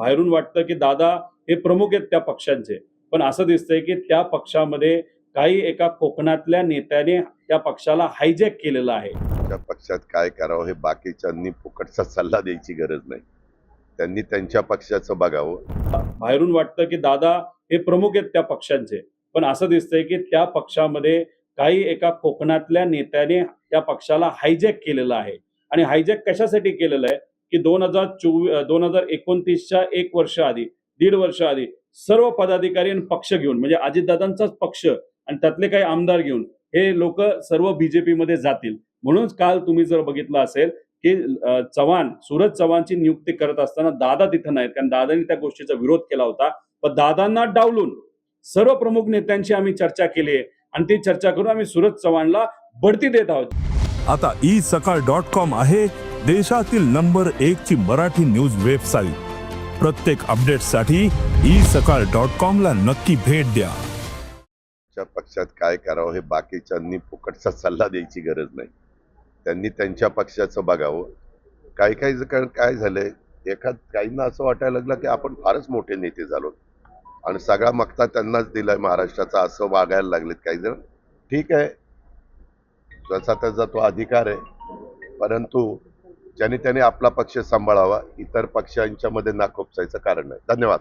बाहेरून वाटतं की दादा हे प्रमुख आहेत त्या पक्षांचे. पण असं दिसतंय की त्या पक्षामध्ये काही एका कोकणातल्या नेत्याने त्या पक्षाला हायजॅक केलेलं आहे. त्या पक्षात काय करावं हे बाकीच्यांनी फुकटचा सल्ला द्यायची गरज नाही. त्यांनी त्यांच्या पक्षाचं बघावं. बाहेरून वाटतं की दादा हे प्रमुख आहेत त्या पक्षांचे. पण असं दिसतंय की त्या पक्षामध्ये काही एका कोकणातल्या नेत्याने त्या पक्षाला हायजॅक केलेलं आहे. आणि हायजॅक कशासाठी केलेलं आहे? की दोन हजार चोवीस दोन हजार एकोणतीसच्या एक वर्ष आधी दीड वर्ष आधी सर्व पदाधिकारी आणि पक्ष घेऊन म्हणजे अजितदादांचाच पक्ष आणि त्यातले काही आमदार घेऊन हे लोक सर्व बीजेपी मध्ये जातील. म्हणूनच काल तुम्ही जर बघितलं असेल की चव्हाण सूरज चव्हाणची नियुक्ती करत असताना दादा तिथं नाहीत कारण दादांनी त्या गोष्टीचा विरोध केला होता. पण दादांना डावलून सर्व प्रमुख नेत्यांशी आम्ही चर्चा केली आहे आणि ती चर्चा करून आम्ही सूरज चव्हाणला बढती देत आहोत. आता ई सकाळ डॉट कॉम आहे. देशातील नंबर एक ची मराठी न्यूज वेबसाईट. प्रत्येक अपडेटसाठी ई सकाळ डॉट कॉम ला नक्की भेट द्या. पक्षात काय करावं हे बाकीच्यांनी फुकटचा सल्ला द्यायची गरज नाही. त्यांनी त्यांच्या पक्षाचं बघावं. काही काही जण काय झालंय एखाद काहींना असं वाटायला लागलं की आपण फारच मोठे नेते झालो. आणि सगळा मक्ता त्यांनाच दिलाय महाराष्ट्राचा असं वागायला लागलेत काही जण. ठीक आहे. त्याचा त्याचा तो अधिकार आहे. परंतु ज्याने त्याने आपला पक्ष सांभाळावा इतर पक्षांच्या मध्ये कारण आहे धन्यवाद.